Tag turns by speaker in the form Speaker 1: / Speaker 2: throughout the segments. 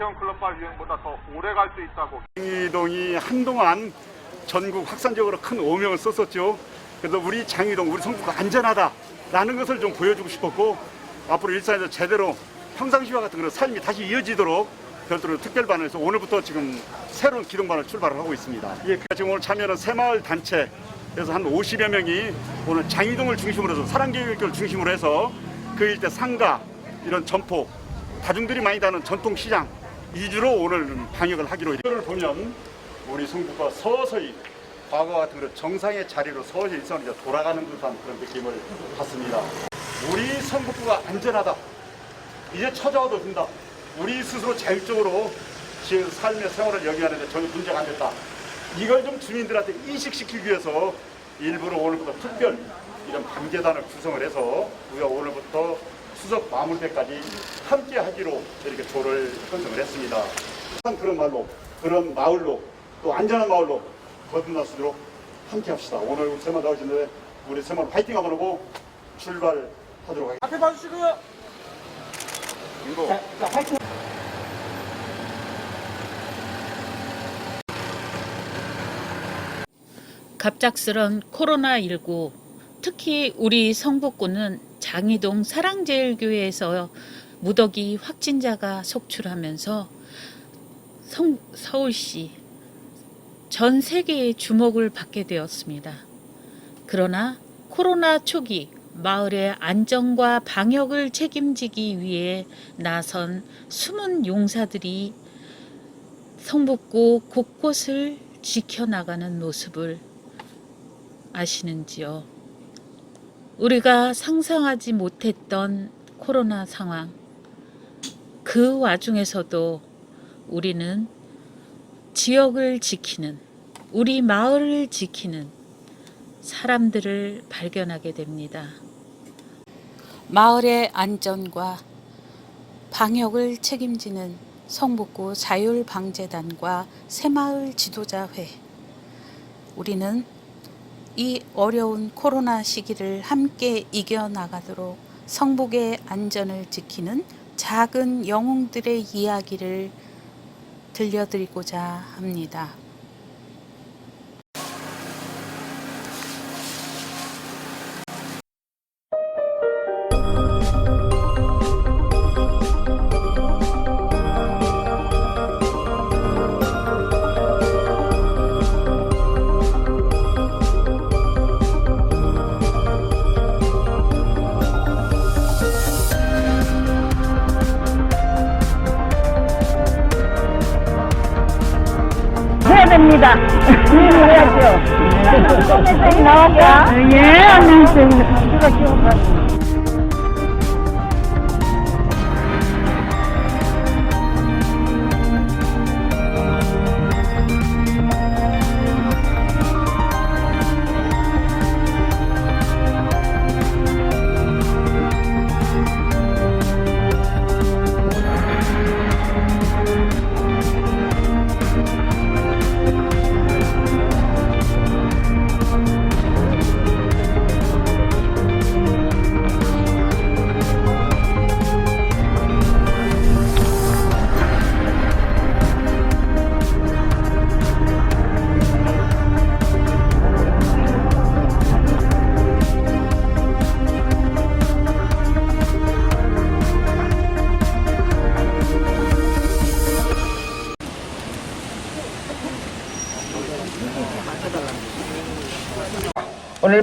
Speaker 1: 이태원 클럽바 유행보다 더 오래 갈 수 있다고
Speaker 2: 장이동이 한동안 전국 확산적으로 큰 오명을 썼었죠. 그래서 우리 장이동, 우리 성북가 안전하다라는 것을 좀 보여주고 싶었고 앞으로 일산에서 제대로 평상시와 같은 그런 삶이 다시 이어지도록 별도로 특별반에서 오늘부터 지금 새로운 기동반을 출발을 하고 있습니다. 예, 그러니까 지금 오늘 참여하는 새마을 단체 그래서 한 50여 명이 오늘 장이동을 중심으로 해서 사랑교육을 중심으로 해서 그 일대 상가 이런 점포 다중들이 많이 다는 전통시장 위주로 오늘 방역을 하기로 이거를 보면 우리 성북과 서서히 과거와 같은 정상의 자리로 서서히 일선이 돌아가는 듯한 그런 느낌을 받습니다. 우리 성북구가 안전하다. 이제 찾아와도 된다. 우리 스스로 자율적으로 지금 삶의 생활을 영위하는데 전혀 문제가 안 됐다. 이걸 좀 주민들한테 인식시키기 위해서 일부러 오늘부터 특별 이런 방재단을 구성을 해서 우리가 오늘부터 수석 마무리 때까지 함께 하기로 이렇게 조를 편성을 했습니다. 그런 말로, 그런 마을로, 또 안전한 마을로 거듭날 수 있도록 함께 합시다. 오늘 우리 세만 나오시는데 우리 세만 파이팅 한번 하고 출발하도록 하겠습니다.
Speaker 3: 앞에 봐주시고요.
Speaker 2: 이거
Speaker 4: 갑작스런 코로나19 특히 우리 성북구는 장이동 사랑제일교회에서 무더기 확진자가 속출하면서 성, 서울시 전 세계의 주목을 받게 되었습니다. 그러나 코로나 초기 마을의 안전과 방역을 책임지기 위해 나선 숨은 용사들이 성북구 곳곳을 지켜나가는 모습을 아시는지요? 우리가 상상하지 못했던 코로나 상황. 그 와중에서도 우리는 지역을 지키는, 우리 마을을 지키는 사람들을 발견하게 됩니다. 마을의 안전과 방역을 책임지는 성북구 자율방재단과 새마을 지도자회. 우리는 이 어려운 코로나 시기를 함께 이겨나가도록 성북의 안전을 지키는 작은 영웅들의 이야기를 들려드리고자 합니다.
Speaker 5: 됩니다. 해야죠. 나왔다. 예, 안녕하세요.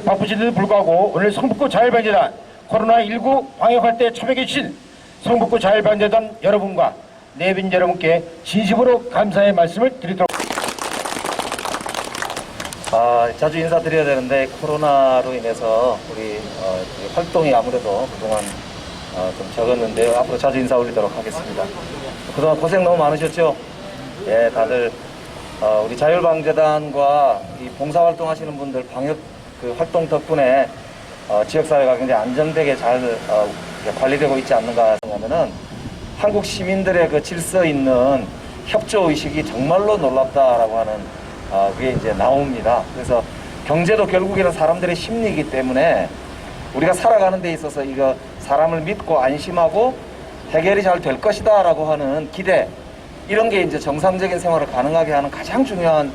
Speaker 6: 바쁘신데도 불구하고 오늘 성북구 자율방재단 코로나19 방역할 때 참여해 주신 성북구 자율방재단 여러분과 내빈 여러분께 진심으로 감사의 말씀을 드리도록
Speaker 7: 아, 자주 인사드려야 되는데 코로나로 인해서 우리 어, 이 활동이 아무래도 그동안 어, 좀 적었는데요. 앞으로 자주 인사 올리도록 하겠습니다. 그동안 고생 너무 많으셨죠? 예, 다들 어, 우리 자율방재단과 이 봉사활동 하시는 분들 방역 그 활동 덕분에 어, 지역사회가 굉장히 안정되게 잘 어, 관리되고 있지 않는가 하면은 한국 시민들의 그 질서 있는 협조 의식이 정말로 놀랍다라고 하는 어, 그게 이제 나옵니다. 그래서 경제도 결국에는 사람들의 심리이기 때문에 우리가 살아가는 데 있어서 이거 사람을 믿고 안심하고 해결이 잘 될 것이다라고 하는 기대 이런 게 이제 정상적인 생활을 가능하게 하는 가장 중요한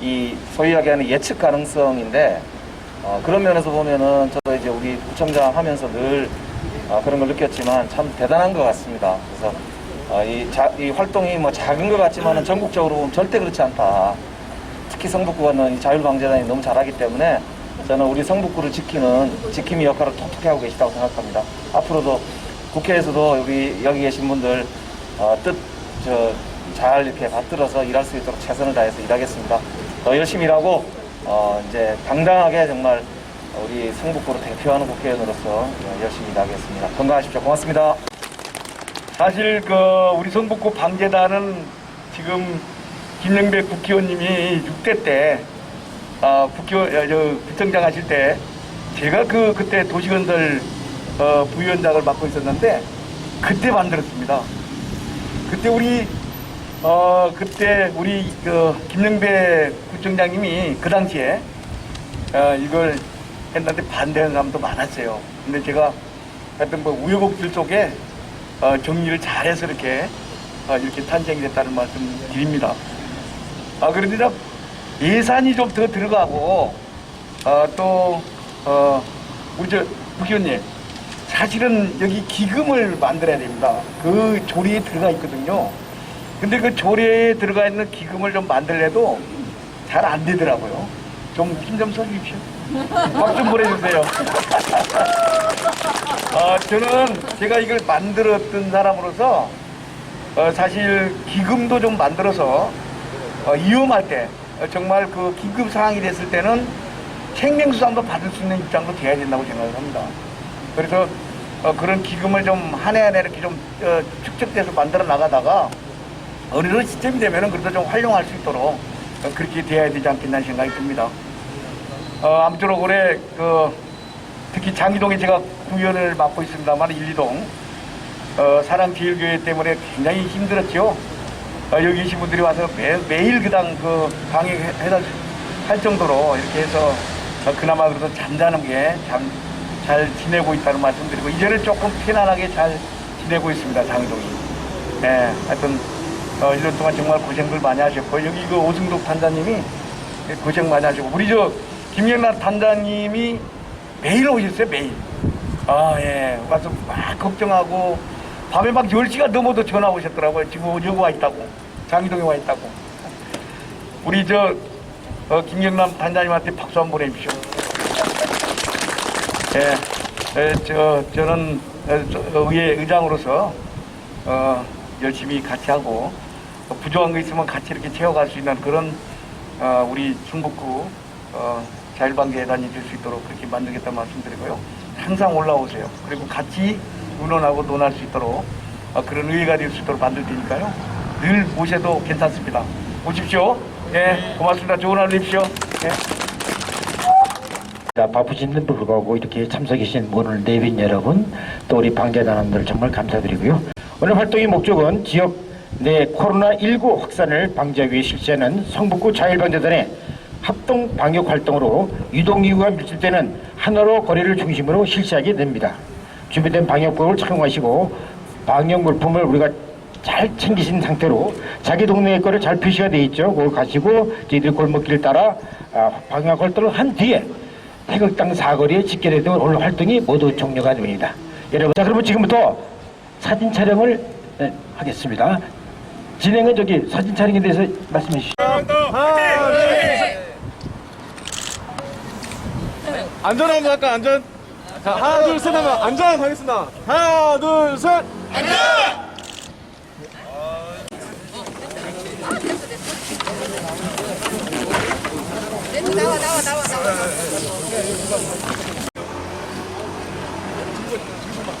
Speaker 7: 이 소위 이야기하는 예측 가능성인데 어, 그런 면에서 보면은 저도 이제 우리 구청장 하면서 늘 어, 그런 걸 느꼈지만 참 대단한 것 같습니다. 그래서 어, 이, 자- 이 활동이 뭐 작은 것 같지만은 전국적으로 보면 절대 그렇지 않다. 특히 성북구는 이 자율방재단이 너무 잘하기 때문에 저는 우리 성북구를 지키는 지킴이 역할을 톡톡히 하고 계시다고 생각합니다. 앞으로도 국회에서도 여기 여기 계신 분들 어, 뜻 저 잘 이렇게 받들어서 일할 수 있도록 최선을 다해서 일하겠습니다. 더 열심히 일하고 어, 이제 당당하게 정말 우리 성북구를 대표하는 국회의원으로서 열심히 일하겠습니다. 건강하십시오. 고맙습니다.
Speaker 3: 사실 그 우리 성북구 방재단은 지금 김영배 국회의원님이 6대 때 아, 국회의원 어, 저 구청장 하실 때 제가 그 그때 도시건설 어, 부위원장을 맡고 있었는데 그때 만들었습니다. 그때 우리 어 그때 우리 그 김영배 구청장님이 그 당시에 어, 이걸 했는데 반대하는 사람도 많았어요. 근데 제가 하여튼 뭐 우여곡절 속에 어, 정리를 잘해서 이렇게 어, 이렇게 탄생이 됐다는 말씀 드립니다. 아 그런데 좀 예산이 좀 더 들어가고 어, 또 어, 우리 저 국회의원님 사실은 여기 기금을 만들어야 됩니다. 그 조리에 들어가 있거든요. 근데 그 조리에 들어가 있는 기금을 좀 만들래도 잘 안 되더라고요. 좀힘좀 써주십시오. 박 좀 보내주세요. 어, 저는 제가 이걸 만들었던 사람으로서 어, 사실 기금도 좀 만들어서 어, 위험할 때 어, 정말 그 긴급 상황이 됐을 때는 생명수당도 받을 수 있는 입장도 돼야 된다고 생각을 합니다. 그래서 어, 그런 기금을 좀 한 해 한 해 이렇게 좀 어, 축적돼서 만들어 나가다가 어느 시점이 되면은 그래도 좀 활용할 수 있도록 어, 그렇게 돼야 되지 않겠나 생각이 듭니다. 어, 아무쪼록 올해 그 특히 장기동에 제가 구의원을 맡고 있습니다만 1, 2동 어, 사랑제일교회 때문에 굉장히 힘들었죠. 어, 여기 계신 분들이 와서 매, 매일 그당 그 방역해달 할 정도로 이렇게 해서 어, 그나마 그래도 잠자는게 참잘 지내고 있다는 말씀드리고 이제는 조금 편안하게 잘 지내고 있습니다 장동이. 네, 하여튼 어, 1년 동안 정말 고생들 많이 하셨고 여기 그 오승독 단장님이 고생 많이 하시고 우리 저 김영란 단장님이 매일 오셨어요 매일. 아 예, 와서 막 걱정하고 밤에 막 10시가 넘어도 전화 오셨더라고요. 지금 여기 와 있다고. 장희동에 와 있다고. 우리 저 어, 김경남 단장님한테 박수 한번 보내주십시오. 예, 에, 저, 저는 의회 의장으로서 어, 열심히 같이 하고 어, 부족한 거 있으면 같이 이렇게 채워갈 수 있는 그런 어, 우리 충북구 어, 자율방재단이 될 수 있도록 그렇게 만들겠다는 말씀드리고요. 항상 올라오세요. 그리고 같이 의논하고 논할 수 있도록 어, 그런 의회가 될 수 있도록 만들 테니까요. 늘 오셔도 괜찮습니다. 오십시오. 예, 고맙습니다. 좋은 하루 되십시오. 예.
Speaker 6: 자, 바쁘신데 불구하고 이렇게 참석해 주신 오늘 내빈 여러분 또 우리 방재단원들 정말 감사드리고요. 오늘 활동의 목적은 지역 내 코로나19 확산을 방지하기 위해 실시하는 성북구 자율방재단의 합동 방역 활동으로 유동인구가 밀집되는 하나로 거리를 중심으로 실시하게 됩니다. 준비된 방역법을 착용하시고 방역 물품을 우리가 잘 챙기신 상태로 자기 동네의 거를 잘 표시가 돼 있죠. 그걸 가시고 저희들 골목길 따라 아, 방역 활동을 한 뒤에 태극당 사거리에 집결되던 오늘 활동이 모두 종료가 됩니다. 여러분, 자 그러면 지금부터 사진 촬영을 네, 하겠습니다. 진행은 저기 사진 촬영에 대해서 말씀해 주시죠. 아, 네.
Speaker 8: 안전하면 할까 안전. 자 하나 둘 셋 하면 안전 하겠습니다. 하나 둘 셋.
Speaker 9: 나와 나와 나와 나와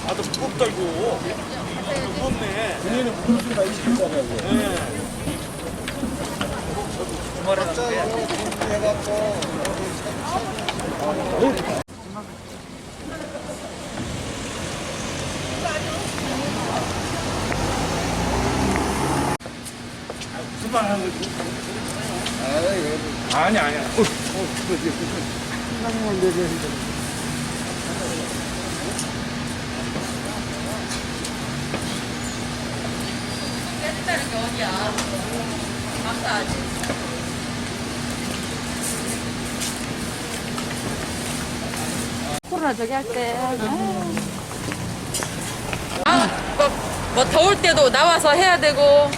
Speaker 9: 아또 무겁다 무겁네. 얘는 무슨 수가 있을 거라고. 예. 주말에 나는데. 아니 아니야. 어, 어, 그거 이제 그거. 한강만 내려 어디야? 감사하지. 코로나 저기 할 때. 아, 뭐, 뭐 더울 때도 나와서 해야 되고.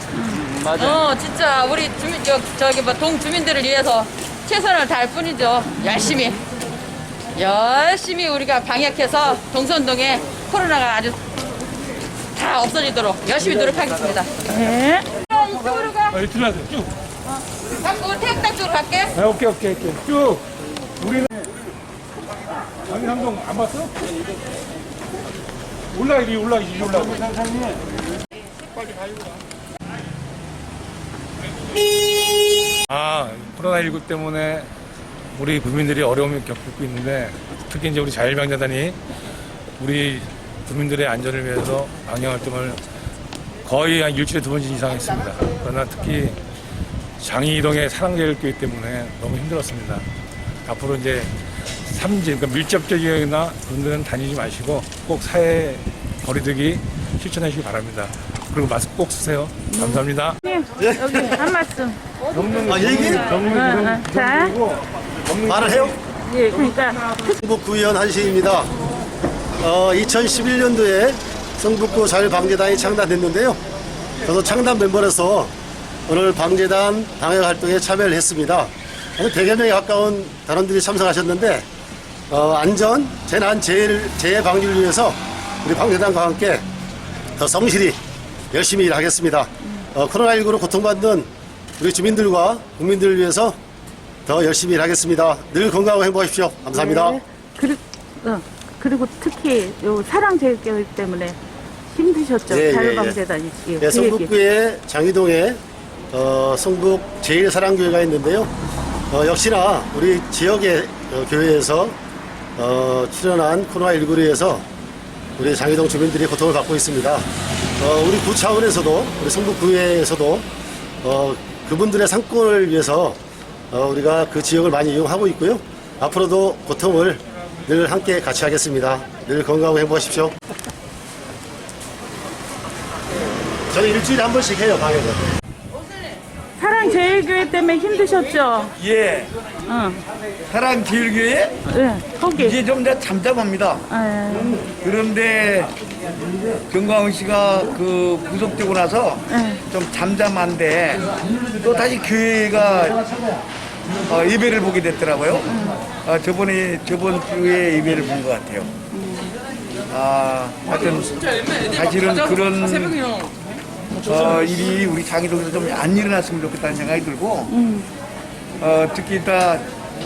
Speaker 9: 맞아. 어, 진짜 우리 주민 저, 저기 뭐 동 주민들을 위해서 최선을 다할 뿐이죠. 열심히. 열심히 우리가 방역해서 동선동에 코로나가 아주 다 없어지도록 열심히 노력하겠습니다.
Speaker 5: 네.
Speaker 9: 이쪽으로 가.
Speaker 8: 아, 이틀 하세요. 쭉.
Speaker 9: 자꾸 태극당 쪽으로 갈게.
Speaker 8: 네, 오케이, 오케이, 오케이. 쭉. 우리는 장인항동 안 봤어? 올라가기, 올라가기, 올라가기. 아, 코로나19 때문에 우리 국민들이 어려움을 겪고 있는데 특히 이제 우리 자율방자단이 우리 국민들의 안전을 위해서 방역 활동을 거의 한 일주일에 두 번 이상 했습니다. 그러나 특히 장이동의 사랑제일교회 때문에 너무 힘들었습니다. 앞으로 이제 삼진, 그러니까 밀접적이나 그런 데는 다니지 마시고 꼭 사회 거리두기 실천하시기 바랍니다. 그리고 마스크 꼭 쓰세요. 감사합니다.
Speaker 5: 여기 한 말씀.
Speaker 10: 아, 얘기?
Speaker 5: 어, 어. 자,
Speaker 10: 말을 해요?
Speaker 5: 예, 그러니까
Speaker 10: 성북구의원 한시입니다. 어, 2011년도에 성북구 자율방재단이 창단됐는데요. 저도 창단 멤버로서 오늘 방재단 방역 활동에 참여를 했습니다. 한 100여 명에 가까운 단원들이 참석하셨는데 어, 안전, 재난, 재해, 재해 방지를 위해서 우리 방재단과 함께 더 성실히 열심히 일하겠습니다. 어, 코로나19로 고통받는 우리 주민들과 국민들을 위해서 더 열심히 일하겠습니다. 늘 건강하고 행복하십시오. 감사합니다.
Speaker 5: 네. 그리, 어, 그리고 특히 요 사랑제일교회 때문에 힘드셨죠.
Speaker 10: 예, 예,
Speaker 5: 자율방재단이. 예,
Speaker 10: 네,
Speaker 5: 그 얘기.
Speaker 10: 성북구의 장이동에 어, 성북 제일사랑교회가 있는데요. 어, 역시나 우리 지역의 어, 교회에서 어, 출연한 코로나19로 인해서 우리 장이동 주민들이 고통을 받고 있습니다. 어, 우리 구 차원에서도 우리 성북구에서도 어, 그분들의 상권을 위해서 어, 우리가 그 지역을 많이 이용하고 있고요. 앞으로도 고통을 늘 함께 같이 하겠습니다. 늘 건강하고 행복하십시오. 저는 일주일에 한 번씩 해요, 방역을.
Speaker 5: 사랑 제일교회 때문에 힘드셨죠.
Speaker 3: 예,
Speaker 5: 어,
Speaker 3: 사랑제일교회
Speaker 5: 예, 거기.
Speaker 3: 이제 좀 더 잠잠합니다.
Speaker 5: 예,
Speaker 3: 그런데 정광훈 씨가 그 구속되고 나서
Speaker 5: 예.
Speaker 3: 좀 잠잠한데 또 다시 교회가 어, 예배를 보게 됐더라고요. 어, 저번에 저번 주에 예배를 본 것 같아요. 아, 하여튼 사실은 그런 어, 일이 우리 장희동에서 좀 안 일어났으면 좋겠다는 생각이 들고 어, 특히 이따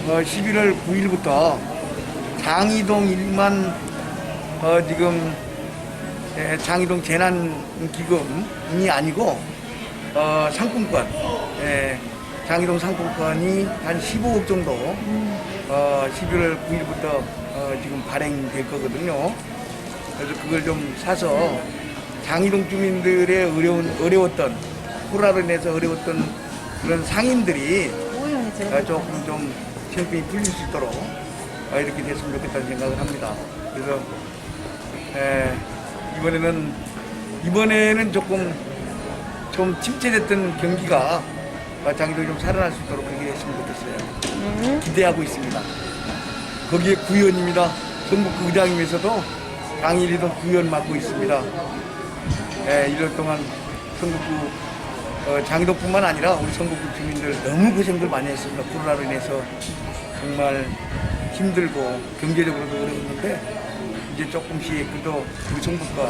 Speaker 3: 어, 11월 9일부터 장희동 일만 어, 지금 예, 장희동 재난기금이 아니고 어, 상품권 예, 장희동 상품권이 한 15억 정도 어, 11월 9일부터 어, 지금 발행될 거거든요. 그래서 그걸 좀 사서 장희동 주민들의 어려운, 어려웠던 코로나로 인해서 어려웠던 그런 상인들이 어, 조금 좀 형편이 풀릴 수 있도록 어, 이렇게 됐으면 좋겠다는 생각을 합니다. 그래서 에, 이번에는 이번에는 조금 좀 침체됐던 경기가 어, 장희동이 좀 살아날 수 있도록 그렇게 했으면 좋겠어요. 기대하고 있습니다. 거기에 구의원입니다. 전북구 의장이면서도 강일이동 구의원 맡고 있습니다. 예, 1년 동안 성북구 어, 장희동뿐만 아니라 우리 성북구 주민들 너무 고생들 많이 했습니다. 코로나로 인해서 정말 힘들고 경제적으로도 어려웠는데 이제 조금씩 그래도 우리 성북과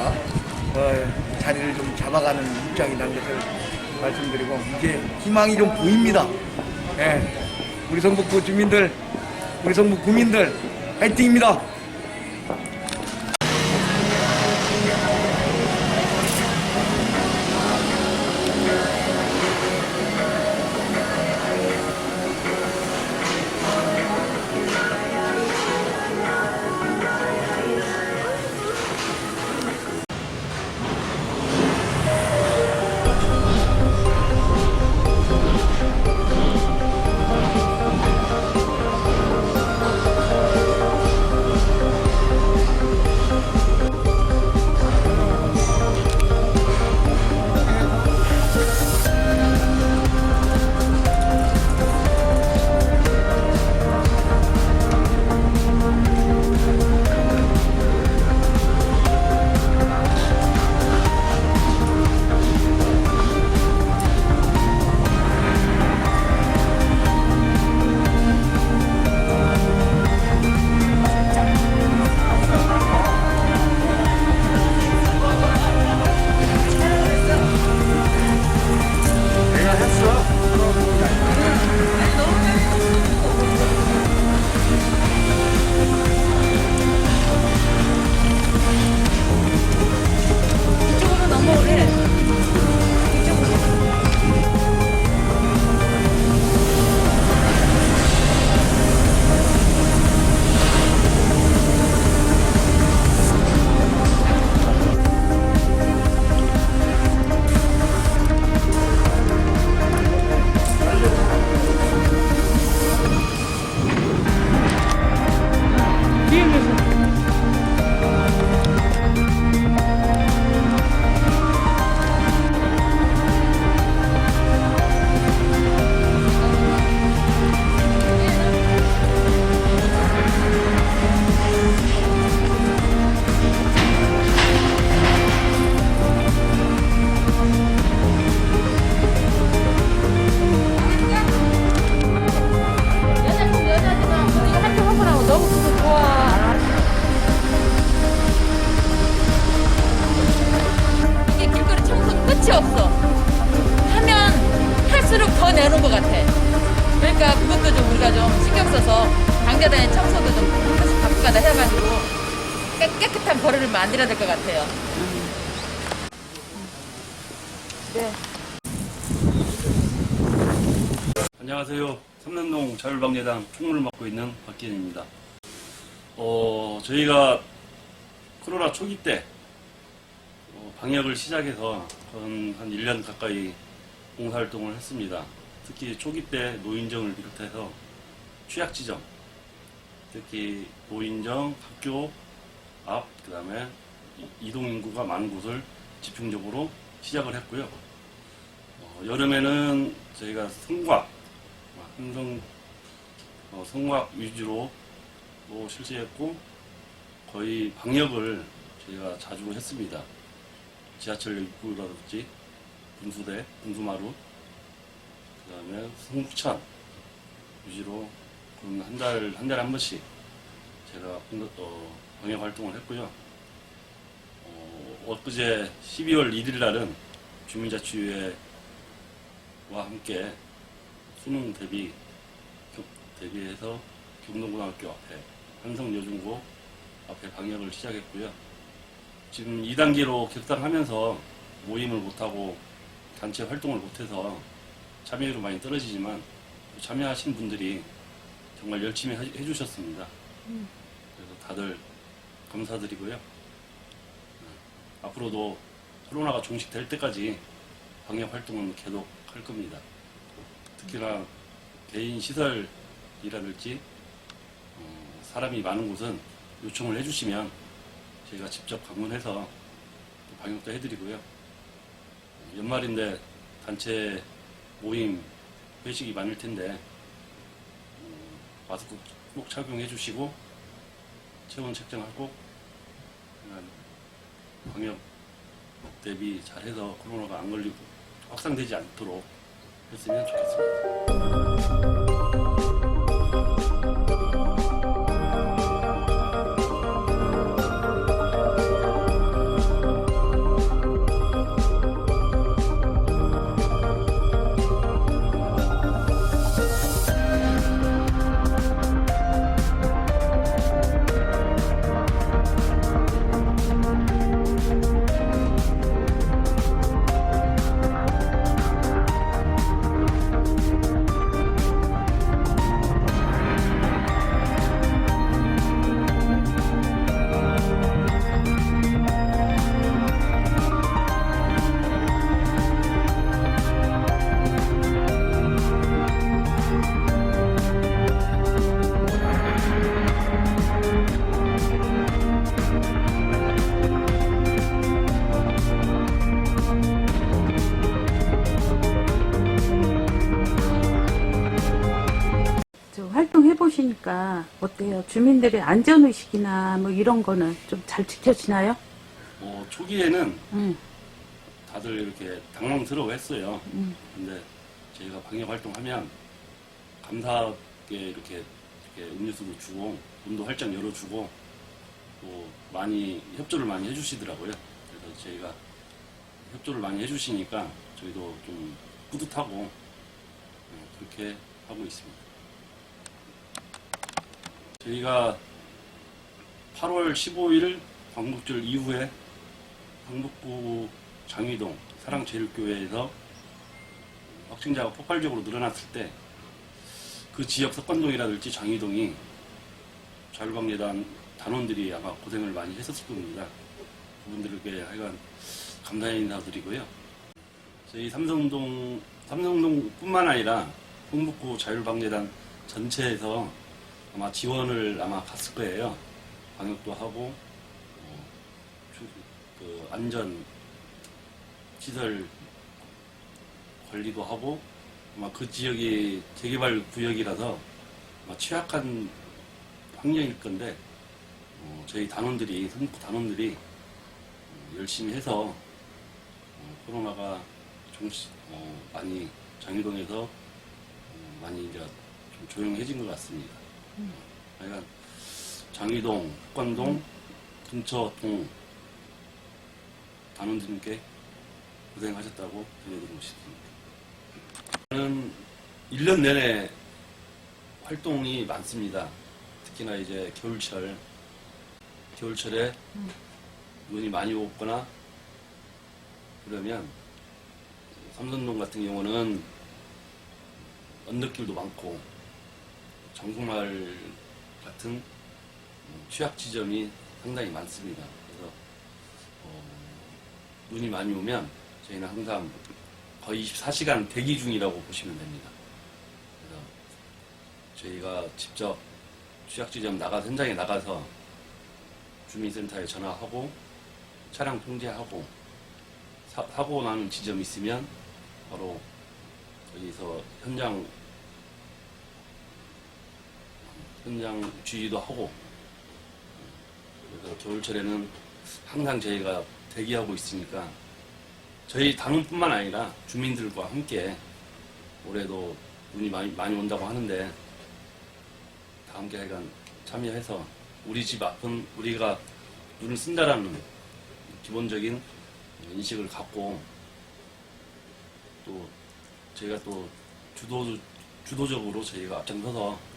Speaker 3: 어, 자리를 좀 잡아가는 입장이 난 것을 말씀드리고 이제 희망이 좀 보입니다. 예, 우리 성북구 주민들, 우리 성북 구민들 화이팅입니다.
Speaker 9: 같아요.
Speaker 11: 안녕하세요. 삼남동 자율방재단 총무를 맡고 있는 박기현입니다. 어, 저희가 코로나 초기 때 어, 방역을 시작해서 한, 한 1년 가까이 봉사활동을 했습니다. 특히 초기 때 노인정을 비롯해서 취약지점, 특히 노인정, 학교 앞, 그 다음에 이동 인구가 많은 곳을 집중적으로 시작을 했고요. 어, 여름에는 저희가 성곽, 한성 어, 성곽 위주로 또 실시했고 거의 방역을 저희가 자주 했습니다. 지하철 입구라든지 분수대, 분수마루, 그 다음에 성북천 위주로 한 달, 한 달에 한 번씩 제가 공- 어, 방역 활동을 했고요. 어, 엊그제 12월 1일 날은 주민자치회와 함께 수능 대비 교- 대비해서 경동고등학교 앞에 한성여중고 앞에 방역을 시작했고요. 지금 2단계로 격상하면서 모임을 못하고 단체 활동을 못해서 참여율은 많이 떨어지지만 참여하신 분들이 정말 열심히 해- 해주셨습니다. 그래서 다들 감사드리고요. 네, 앞으로도 코로나가 종식될 때까지 방역 활동은 계속 할 겁니다. 특히나 개인 시설이라든지 어, 사람이 많은 곳은 요청을 해주시면 저희가 직접 방문해서 방역도 해드리고요. 어, 연말인데 단체 모임 회식이 많을 텐데 어, 마스크 꼭 착용해 주시고 체온 측정하고 방역 대비 잘해서 코로나가 안 걸리고 확산되지 않도록 했으면 좋겠습니다.
Speaker 5: 저 활동해 보시니까 어때요? 주민들의 안전 의식이나 뭐 이런 거는 좀 잘 지켜지나요?
Speaker 11: 뭐 초기에는
Speaker 5: 음.
Speaker 11: 다들 이렇게 당황스러워했어요.
Speaker 5: 음.
Speaker 11: 근데 저희가 방역 활동하면 감사하게 이렇게, 이렇게 음료수도 주고 문도 활짝 열어주고 또 많이 협조를 많이 해주시더라고요. 그래서 저희가 협조를 많이 해주시니까 저희도 좀 뿌듯하고 네, 그렇게 하고 있습니다. 저희가 8월 15일 광복절 이후에 강북구 장위동 사랑제일교회에서 확진자가 폭발적으로 늘어났을 때 그 지역 석관동이라든지 장위동이 자율방재단 단원들이 아마 고생을 많이 했었을 겁니다. 그분들에게 하여간 감사의 인사드리고요. 저희 삼성동, 삼성동뿐만 아니라 흥북구 자율방재단 전체에서 아마 지원을 아마 갔을 거예요. 방역도 하고, 어, 주- 그 안전 시설 관리도 하고 아마 그 지역이 재개발 구역이라서 아마 취약한 환경일 건데 어, 저희 단원들이 성북 단원들이 어, 열심히 해서 어, 코로나가 좀씩 어, 많이 장유동에서 어, 많이 이제 좀 조용해진 것 같습니다. 하여간 장위동, 북관동, 근처동 단원들께 고생하셨다고 전해드리고 싶습니다. 저는 1년 내내 활동이 많습니다. 특히나 이제 겨울철, 겨울철에 눈이 많이 오거나 그러면 삼선동 같은 경우는 언덕길도 많고 정국마을 같은 취약 지점이 상당히 많습니다. 그래서 어, 눈이 많이 오면 저희는 항상 거의 24시간 대기 중이라고 보시면 됩니다. 그래서 저희가 직접 취약 지점 나가 현장에 나가서 주민센터에 전화하고 차량 통제하고 사, 사고 나는 지점 이 있으면 바로 거기서 현장 현장 주의도 하고 그래서 겨울철에는 항상 저희가 대기하고 있으니까 저희 당원뿐만 아니라 주민들과 함께 올해도 눈이 많이, 많이 온다고 하는데 다 함께 하여간 참여해서 우리 집 앞은 우리가 눈을 쓴다라는 기본적인 인식을 갖고 또 저희가 또 주도, 주도적으로 저희가 앞장서서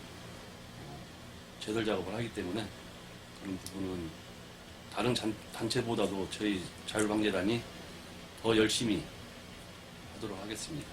Speaker 11: 제설 작업을 하기 때문에 그런 부분은 다른 잔- 단체보다도 저희 자율방재단이 더 열심히 하도록 하겠습니다.